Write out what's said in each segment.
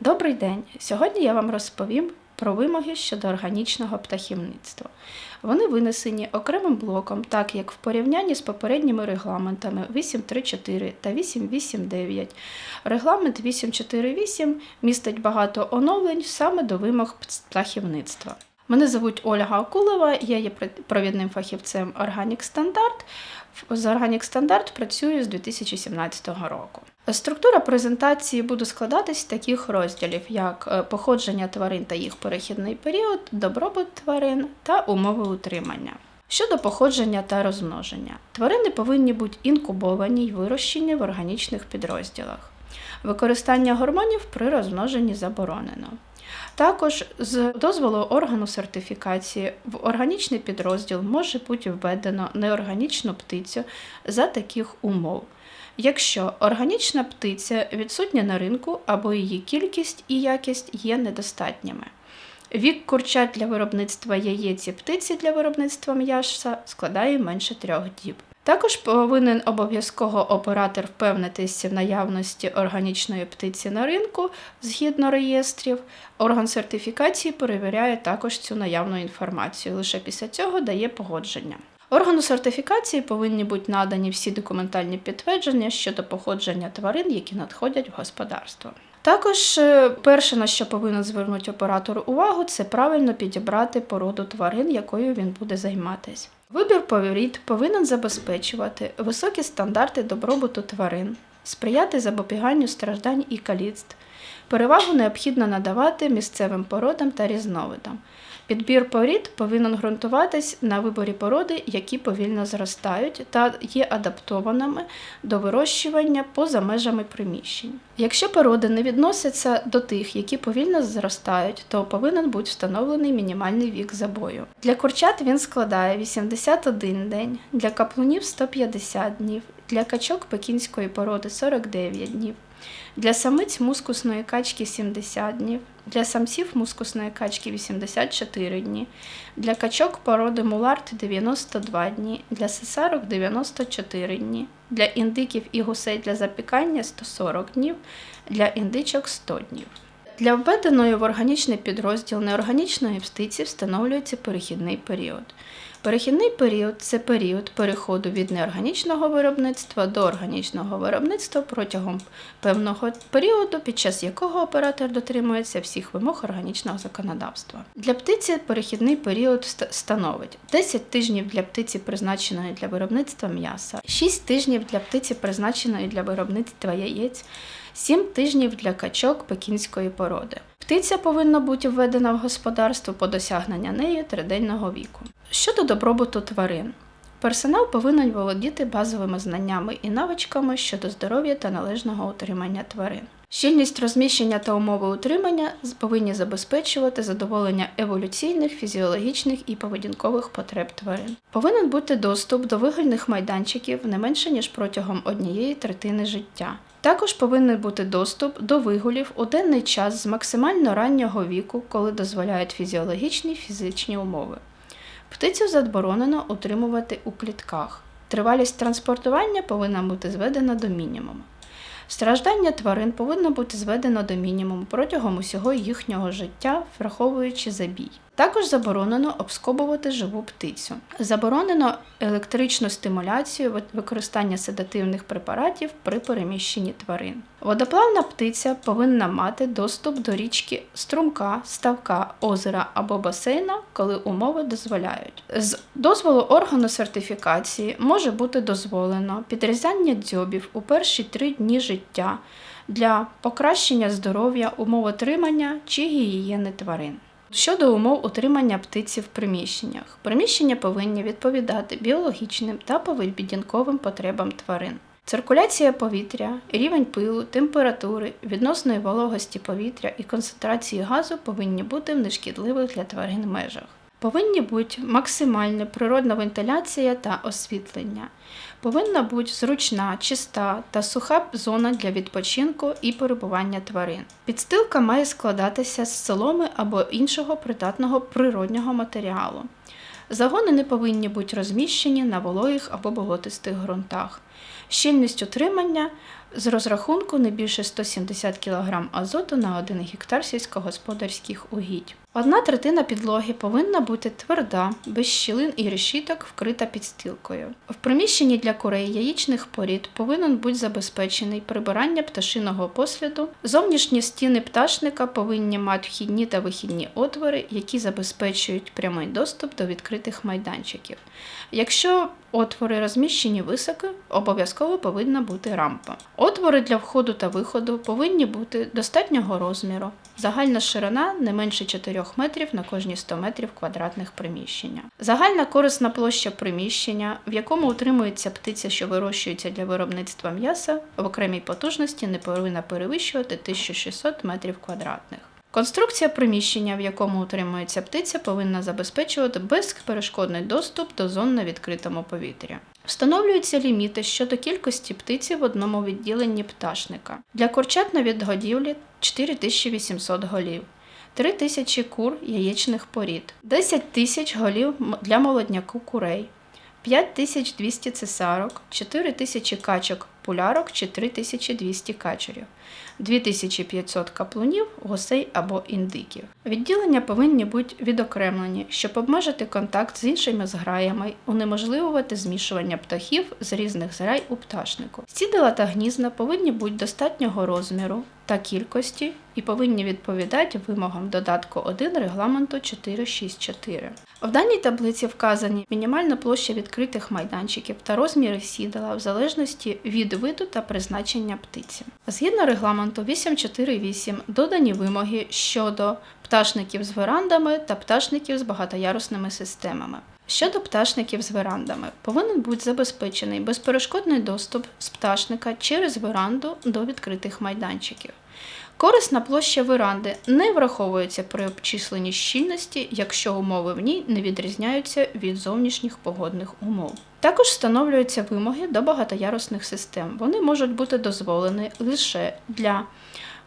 Добрий день! Сьогодні я вам розповім про вимоги щодо органічного птахівництва. Вони винесені окремим блоком, так як в порівнянні з попередніми регламентами 834 та 889. Регламент 848 містить багато оновлень саме до вимог птахівництва. Мене звуть Ольга Акулова, я є провідним фахівцем Organic Standard. З Organic Standard працюю з 2017 року. Структура презентації буде складатись з таких розділів, як е, походження тварин та їх перехідний період, добробут тварин та умови утримання. Щодо походження та розмноження, тварини повинні бути інкубовані й вирощені в органічних підрозділах. Використання гормонів при розмноженні заборонено. Також з дозволу органу сертифікації в органічний підрозділ може бути введено неорганічну птицю за таких умов. Якщо органічна птиця відсутня на ринку або її кількість і якість є недостатніми. Вік курчат для виробництва яєць і птиці для виробництва м'яса складає менше трьох діб. Також повинен обов'язково оператор впевнитися в наявності органічної птиці на ринку згідно реєстрів. Орган сертифікації перевіряє також цю наявну інформацію. Лише після цього дає погодження. Органу сертифікації повинні бути надані всі документальні підтвердження щодо походження тварин, які надходять в господарство. Також е, перше, на що повинен звернути оператор увагу, це правильно підібрати породу тварин, якою він буде займатися. Вибір повіріт повинен забезпечувати високі стандарти добробуту тварин, сприяти запобіганню страждань і каліцтв. Перевагу необхідно надавати місцевим породам та різновидам. Підбір порід повинен ґрунтуватись на виборі породи, які повільно зростають та є адаптованими до вирощування поза межами приміщень. Якщо породи не відносяться до тих, які повільно зростають, то повинен бути встановлений мінімальний вік забою. Для курчат він складає 81 день, для каплунів 150 днів, для качок пекінської породи 49 днів. Для самиць мускусної качки 70 днів, для самців мускусної качки 84 дні, для качок породи муларт 92 дні, для сесарок 94 дні, для індиків і гусей для запікання 140 днів, для індичок 100 днів. Для введеної в органічний підрозділ неорганічної птиці встановлюється перехідний період. Перехідний період це період переходу від неорганічного виробництва до органічного виробництва протягом певного періоду, під час якого оператор дотримується всіх вимог органічного законодавства. Для птиці перехідний період становить 10 тижнів для птиці, призначеної для виробництва м'яса, 6 тижнів для птиці, призначеної для виробництва яєць. 7 тижнів для качок пекінської породи. Птиця повинна бути введена в господарство по досягнення нею триденного віку. Щодо добробуту тварин, персонал повинен володіти базовими знаннями і навичками щодо здоров'я та належного утримання тварин. Щільність розміщення та умови утримання повинні забезпечувати задоволення еволюційних, фізіологічних і поведінкових потреб тварин. Повинен бути доступ до вигульних майданчиків не менше ніж протягом однієї третини життя. Також повинен бути доступ до вигулів у денний час з максимально раннього віку, коли дозволяють фізіологічні фізичні умови. Птицю заборонено утримувати у клітках. Тривалість транспортування повинна бути зведена до мінімуму. Страждання тварин повинно бути зведено до мінімуму протягом усього їхнього життя, враховуючи забій. Також заборонено обскобувати живу птицю. Заборонено електричну стимуляцію використання седативних препаратів при переміщенні тварин. Водоплавна птиця повинна мати доступ до річки струмка, ставка, озера або басейна, коли умови дозволяють. З дозволу органу сертифікації може бути дозволено підрізання дзьобів у перші три дні життя для покращення здоров'я, умов отримання чи гігієни тварин. Щодо умов утримання птиці в приміщеннях, приміщення повинні відповідати біологічним та поведінковим потребам тварин. Циркуляція повітря, рівень пилу, температури, відносної вологості повітря і концентрації газу повинні бути в нешкідливих для тварин межах. Повинні бути максимальна природна вентиляція та освітлення. Повинна бути зручна, чиста та суха зона для відпочинку і перебування тварин. Підстилка має складатися з соломи або іншого придатного природнього матеріалу. Загони не повинні бути розміщені на вологих або болотистих ґрунтах. щільність утримання з розрахунку не більше 170 кг азоту на 1 гектар сільськогосподарських угідь. Одна третина підлоги повинна бути тверда, без щілин і решіток, вкрита підстилкою. В приміщенні для курей яєчних порід повинен бути забезпечений прибирання пташиного посліду. Зовнішні стіни пташника повинні мати вхідні та вихідні отвори, які забезпечують прямий доступ до відкритих майданчиків. Якщо отвори розміщені високо, обов'язково повинна бути рампа. Отвори для входу та виходу повинні бути достатнього розміру. Загальна ширина не менше 4 метрів на кожні 100 метрів квадратних приміщення. Загальна корисна площа приміщення, в якому утримується птиця, що вирощується для виробництва м'яса, в окремій потужності не повинна перевищувати 1600 метрів квадратних. Конструкція приміщення, в якому утримується птиця, повинна забезпечувати безперешкодний доступ до зон на відкритому повітрі. Встановлюються ліміти щодо кількості птиці в одному відділенні пташника. Для курчат на відгодівлі 4800 голів, 3000 кур яєчних порід, 10 тисяч голів для молодняку курей, 5200 цесарок, 4000 качок пулярок чи 3200 качерів, 2500 каплунів, гусей або індиків. Відділення повинні бути відокремлені, щоб обмежити контакт з іншими зграями, унеможливувати змішування птахів з різних зграй у пташнику. Сідала та гнізна повинні бути достатнього розміру та кількості і повинні відповідати вимогам додатку 1 регламенту 464. В даній таблиці вказані мінімальна площа відкритих майданчиків та розміри сідала в залежності від виду та призначення птиці. Згідно регламенту 848 додані вимоги щодо пташників з верандами та пташників з багатоярусними системами. Щодо пташників з верандами, повинен бути забезпечений безперешкодний доступ з пташника через веранду до відкритих майданчиків. Корисна площа веранди не враховується при обчисленні щільності, якщо умови в ній не відрізняються від зовнішніх погодних умов. Також встановлюються вимоги до багатоярусних систем. Вони можуть бути дозволені лише для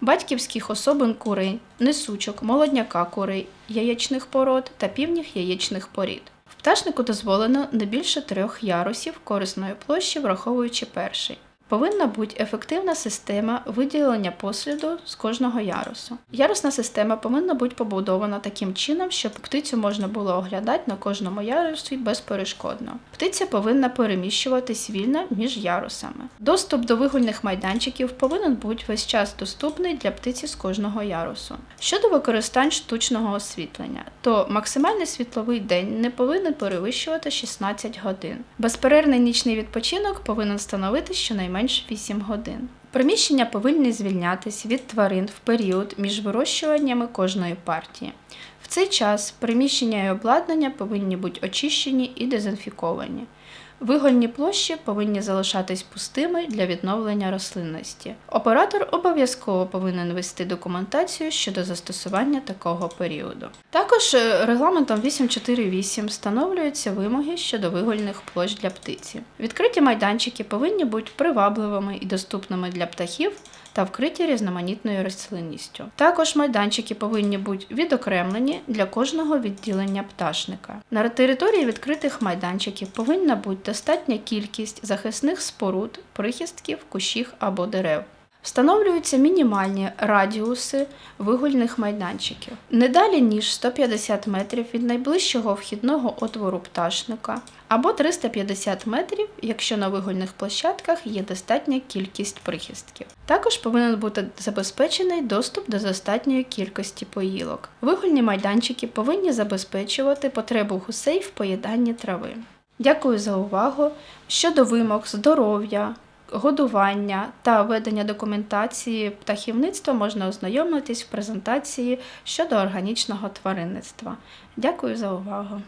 батьківських особин курей, несучок, молодняка курей, яєчних пород та півніх яєчних порід. В пташнику дозволено не більше трьох ярусів корисної площі, враховуючи перший. Повинна бути ефективна система виділення посліду з кожного ярусу. Ярусна система повинна бути побудована таким чином, щоб птицю можна було оглядати на кожному ярусі безперешкодно. Птиця повинна переміщуватись вільно між ярусами. Доступ до вигульних майданчиків повинен бути весь час доступний для птиці з кожного ярусу. Щодо використань штучного освітлення, то максимальний світловий день не повинен перевищувати 16 годин. Безперервний нічний відпочинок повинен становити щонайменше 8 годин. Приміщення повинні звільнятися від тварин в період між вирощуваннями кожної партії. В цей час приміщення і обладнання повинні бути очищені і дезінфіковані. Вигольні площі повинні залишатись пустими для відновлення рослинності. Оператор обов'язково повинен вести документацію щодо застосування такого періоду. Також е, регламентом 848 встановлюються вимоги щодо вигольних площ для птиці. Відкриті майданчики повинні бути привабливими і доступними для птахів та вкриті різноманітною рослинністю. Також майданчики повинні бути відокремлені для кожного відділення пташника. На території відкритих майданчиків повинна бути достатня кількість захисних споруд, прихистків, кущів або дерев. Встановлюються мінімальні радіуси вигульних майданчиків не далі ніж 150 метрів від найближчого вхідного отвору пташника або 350 метрів, якщо на вигульних площадках є достатня кількість прихистків. Також повинен бути забезпечений доступ до достатньої кількості поїлок. Вигульні майданчики повинні забезпечувати потребу гусей в поїданні трави. Дякую за увагу. Щодо вимог здоров'я, годування та ведення документації птахівництва можна ознайомитись в презентації щодо органічного тваринництва. Дякую за увагу!